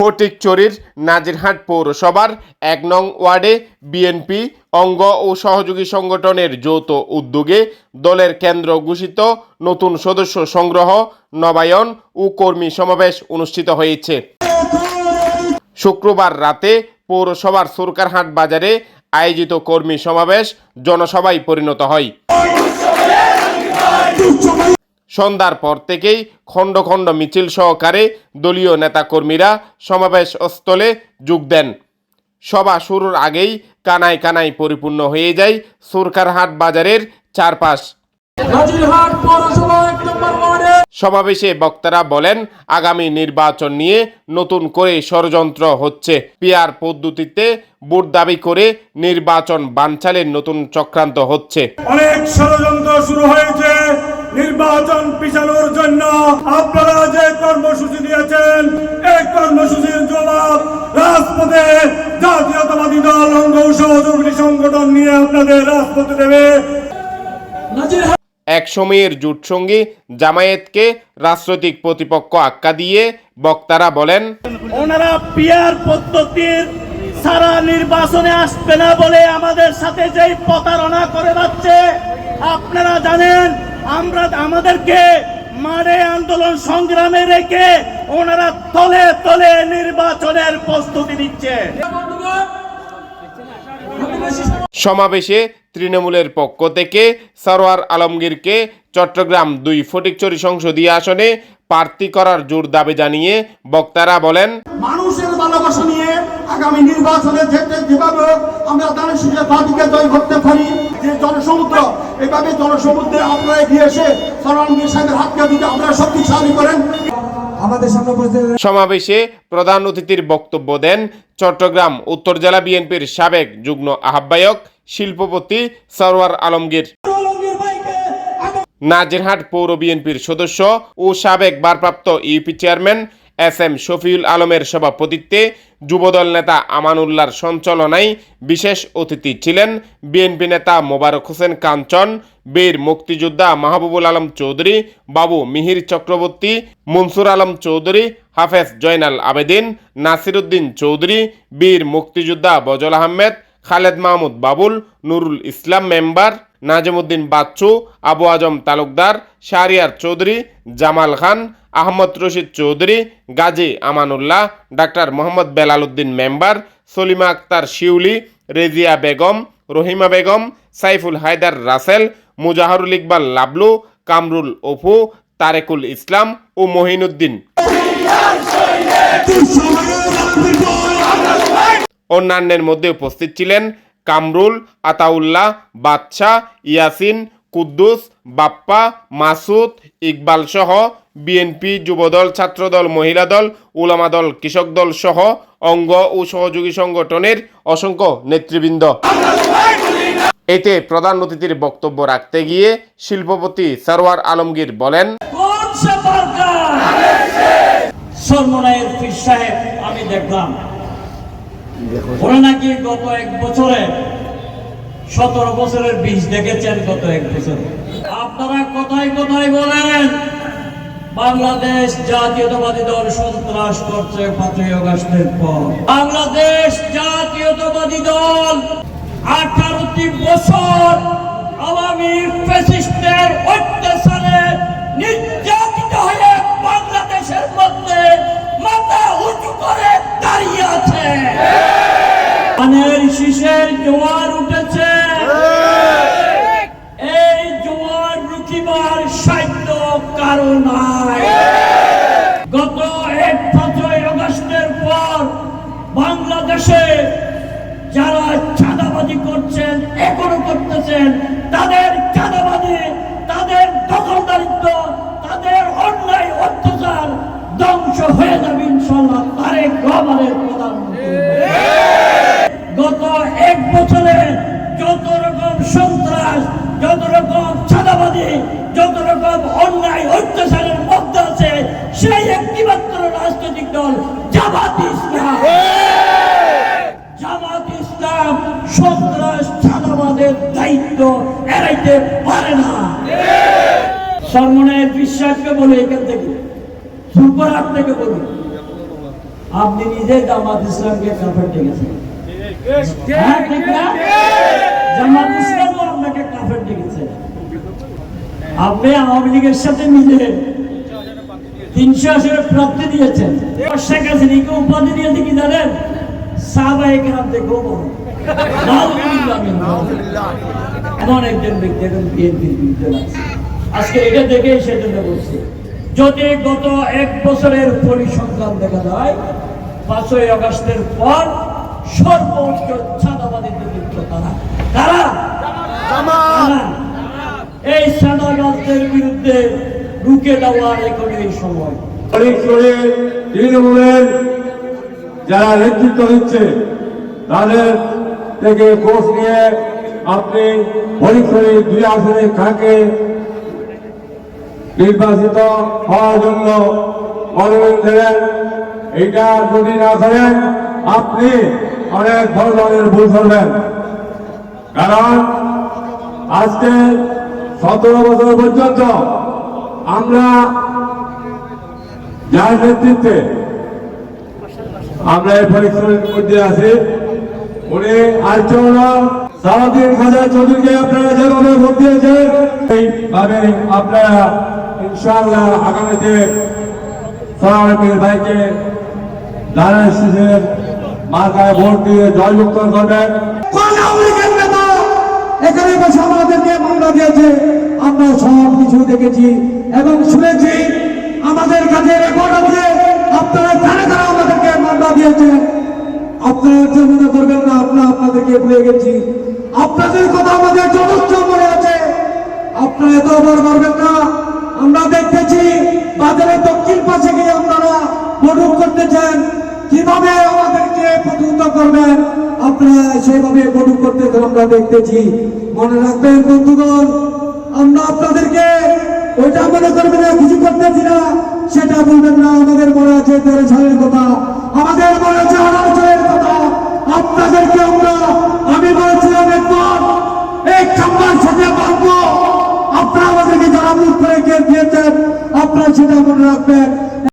ফটিকচুরির নাজিরহাট পৌরসভার এক নং ওয়ার্ডে বিএনপি অঙ্গ ও সহযোগী সংগঠনের যৌথ উদ্যোগে দলের কেন্দ্র ঘোষিত নতুন সদস্য সংগ্রহ নবায়ন ও কর্মী সমাবেশ অনুষ্ঠিত হয়েছে। শুক্রবার রাতে পৌরসভার সুরকারহাট বাজারে আয়োজিত কর্মী সমাবেশ জনসভায় পরিণত হয়। সন্ধ্যার পর থেকেই খণ্ড খণ্ড মিছিল সহকারে দলীয় নেতাকর্মীরা সমাবেশ স্থলে যোগ দেন। সভা শুরুর আগেই কানায় কানায় পরিপূর্ণ হয়ে যায় সুরকারহাট বাজারের চারপাশ। সমাবেশে বক্তারা বলেন আগামী নির্বাচন নিয়ে নতুন করে ষড়যন্ত্র হচ্ছে। পিয়ার পদ্ধতিতে ভোট দাবি করে নির্বাচন বানচালের নতুন চক্রান্ত হচ্ছে। অনেক ষড়যন্ত্র শুরু হয়েছে। নির্বাচন পিছানোর জন্য আপনারা যে কর্মসূচি দিয়েছেন এই কর্মসূচির জবাব রাজপথে জাতীয়তাবাদী দল অঙ্গ সহযোগী সংগঠন নিয়ে আপনাদের রাজপথে দেবে। এক সময়ের জোটসঙ্গী জামায়াতকে রাজনৈতিক প্রতিপক্ষ আখ্যা দিয়ে বক্তারা বলেন ওনারা পিয়ার পদ্ধতির সারা নির্বাচনে আসবে না বলে আমাদের সাথে যেই প্রতারণা করে যাচ্ছে আপনারা জানেন আমরা আমাদেরকে মারে আন্দোলন সংগ্রামে রেখে ওনারা তলে তলে নির্বাচনের প্রস্তুতি নিচ্ছে। সমাবেশে তৃণমূলের পক্ষ থেকে সরোয়ার আলমগীরকে চট্টগ্রাম দুই ফটিকচুরি সংসদীয় আসনে প্রার্থী করার জোর দাবি জানিয়ে বক্তারা বলেন মানুষের ভালোবাসা নিয়ে আগামী নির্বাচনে যেতে যেভাবে আমরা দানের পার্টিকে জয় করতে পারি। যে জনসমুদ্র, এভাবে জনসমুদ্রে আপনারা এগিয়ে এসে সরানগীর সাহেবের হাতকে যদি আপনারা শক্তিশালী করেন। আমাদের সামনে সমাবেশে প্রধান অতিথির বক্তব্য দেন চট্টগ্রাম উত্তর জেলা বিএনপির সাবেক যুগ্ম আহ্বায়ক, শিল্পপতি সরওয়ার আলমগীর। নাজিরহাট পৌর বিএনপির সদস্য ও সাবেক ভারপ্রাপ্ত UP chairman S M Shafiul আলমের সভাপতিত্বে যুবদল নেতা আমানুল্লাহর সঞ্চালনায় বিশেষ অতিথি ছিলেন বিএনপি নেতা মোবারক হোসেন কাঞ্চন, বীর মুক্তিযোদ্ধা মাহবুবুল আলম চৌধুরী, বাবু মিহির চক্রবর্তী, মনসুর আলম চৌধুরী, হাফেজ জয়নাল আবেদিন, নাসিরুদ্দিন চৌধুরী, বীর মুক্তিযোদ্ধা Bazal Ahmed, Khaled Mahmud Babul, Nurul Islam member, Nazimuddin Bachchu, Abu Azam Talukdar, Shahriar Chowdhury, Jamal Khan Ahmad Rashid Chowdhury, Gazi Amanullah, doctor Mohammad Belal Uddin member, Salima Akter Shiuli, Rezia Begum, Rahima Begum, Saiful Haider Russell, Mujaharul Iqbal Lablu, Kamrul Apu Tarekul Islam ও মহিনুদ্দিন। অন্যান্যের মধ্যে উপস্থিত ছিলেন কামরুল, আতাউল্লাহ, বাদশাহ, ইয়াসিন, কুদ্দুস, বাপ্পা মাসুদ ইকবাল সহ BNP, Jubodal, ছাত্রদল, মহিলা দল, উলামা দল, কৃষক দল সহ অঙ্গ ও সহযোগী সংগঠনের অসংখ্য নেতৃবৃন্দ। এতে প্রধান অতিথির বক্তব্য রাখতে গিয়ে শিল্পপতি সরওয়ার আলমগীর বলেন আমি দেখলাম। নাকি গত এক বছরে সতেরো বছরের বীজ দেখেছেন গত এক বছরে। আপনারা কোথায় কোথায় বলেন। বাংলাদেশ জাতীয়তাবাদী দল সন্ত্রাস করছে পাঁচই আগস্টের পর। বাংলাদেশ জাতীয়তাবাদী দল আঠারোটি বছর আওয়ামী ফ্যাসিস্টের অত্যাচারে নির্যাতিত হয়ে বাংলাদেশের মধ্যে মাথা উঁচু করে দাঁড়িয়ে আছে। শীষের জোয়ার উঠেছে এই জোয়ার রুখিবার সাধ্য কারণ নাই গত এক পাঁচই আগস্টের পর বাংলাদেশে যারা চাঁদাবাজি করছেন, এখনও করতেছেন। তাদের চাঁদাবাজি, তাদের দখলদারিত্ব, তাদের অন্যায় অত্যাচার ধ্বংস হয়ে যাবে ইনশাল্লাহ তারেক রহমানের গত এক বছরে যত রকম সন্ত্রাস, যত রকম চাঁদাবাজি, যত রকম অন্যায় অত্যাচারের মধ্যে আছে, সেই একটিমাত্র রাজনৈতিক দল জামাত ইসলাম। এড়াইতে পারে না। সর্বনয়ের বিশ্বাসকে বলে এখান থেকে সুপার আট থেকে বলুন আপনি নিজে জামাত ইসলামকে কাফের ডেকেছেন। হ্যাঁ? জামাত ইসলামও আপনাকে কাফের ডেকেছে। আপনি আওয়ামী লীগের সাথে মিলে তিনশো আসনের প্রাপ্তি দিয়েছেন। শেখ হাসিনাকে উপাধি দিয়েছে কি জানেন? আলহামদুলিল্লাহ, আলহামদুলিল্লাহ। এমন একজন ব্যক্তি এখন বিএনপির বিরুদ্ধে লাগছে আজকে এটা দেখে সেজন্য বলছি, যদি গত এক বছরের পরিসংখ্যান দেখা যায়, পাঁচই আগস্টের পর সর্বোচ্চ তারা তারা। এই সাদাবাদদের বিরুদ্ধে রুখে দেওয়ার এখন এই সময় তৃণমূলের যারা নেতৃত্ব দিচ্ছে, তাদের থেকে কোর্স নিয়ে আপনি ফরিদপুরে দুই আসনে কাকে নির্বাচিত হওয়ার জন্য মনোনয়ন দেবেন এটা যদি না করেন, আপনি অনেক বড় ধরনের ভুল করবেন। কারণ আজকে সতেরো বছর পর্যন্ত আমরা যার নেতৃত্বে আমরা এই পরিশ্রমের মধ্যে আছি, উনি আর্যন সারাদিন খাজা চৌধুরীকে আপনারা যেভাবে ভোট দিয়েছেন এইভাবে আপনারা ইনশাআল্লাহ আগামীতে সোনারবীর ভাইকে ধানের শীষের মাথায় ভোট দিয়ে জয়যুক্ত করবেন। এখানে বসে আমাদেরকে মামলা দিয়েছে। আমরা সব কিছু দেখেছি এবং শুনেছি। আমাদের কাছে রেকর্ড আছে। আপনারা জানে যারা আমাদেরকে মামলা দিয়েছেন? আপনারা যে মনে করবেন না, আমরা আপনাদেরকে ভুলে গেছি। আপনাদের কথা আমাদের যথেষ্ট মনে আছে। আপনারা এত আবার করবেন না। আমরা দেখতেছি বাজারের দক্ষিণ পাশে গিয়ে আপনারা মডুক করতেছেন কীভাবে আমাদেরকে প্রতিহত করবেন? আপনারা সেভাবে মডুক করতে আমরা দেখতেছি। মনে রাখবেন, বন্ধুগণ, আমরা আপনাদেরকে ওইটা মনে করবেন না, কিছু করতেছি না, সেটা বলবেন না, আমাদের মনে আছে তেরো সালের কথা। রাখবেন